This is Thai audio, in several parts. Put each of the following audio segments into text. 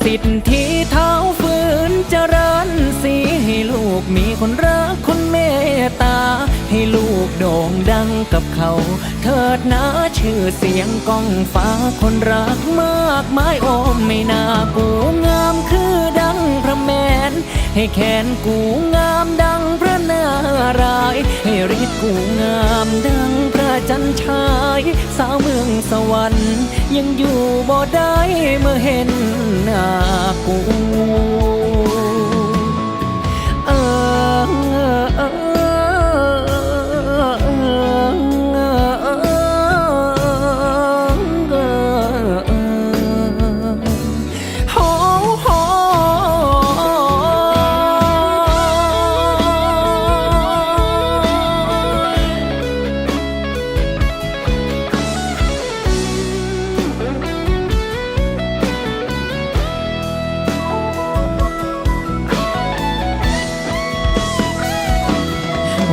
สิทธิเท้าฝืนเจริญสีให้ลูกมีคนรักคนเมตตา ให้ลูกโด่งดังกับเขา เถิดนะชื่อเสียงก้องฟ้าคนรักมากมายโอมไม่น่ากูงามคือดังพระแมน ให้แขนกูงามดังพระนาราย ให้ฤทธิ์กูงามดังพระ จันชาย สาวเมืองสวรรค์ ยังอยู่บ่ได้เมื่อเห็นหน้ากู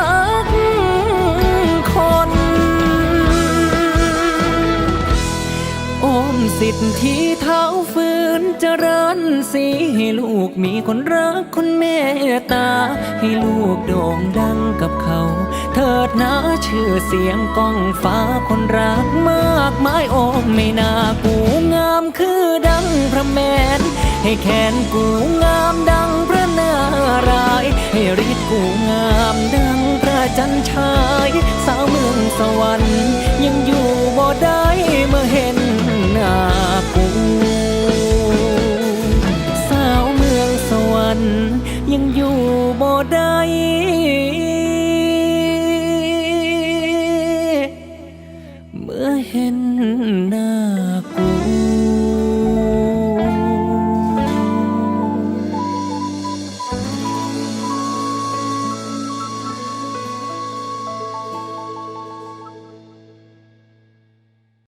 ก สิทธิ์ที่เท้าฝืนเจริญสีให้ลูกมีคนรักคนเมตตา ให้ลูกโด่งดังกับเขา เถิดนะชื่อเสียงก้องฟ้าคนรักมากมายโอมไม่น่ากูงามคือดังพระแมน ให้แขนกูงามดังพระนารายให้ฤทธิ์กูงามดังพระจันทรายสาวเมืองสวรรค์ยัง the hidden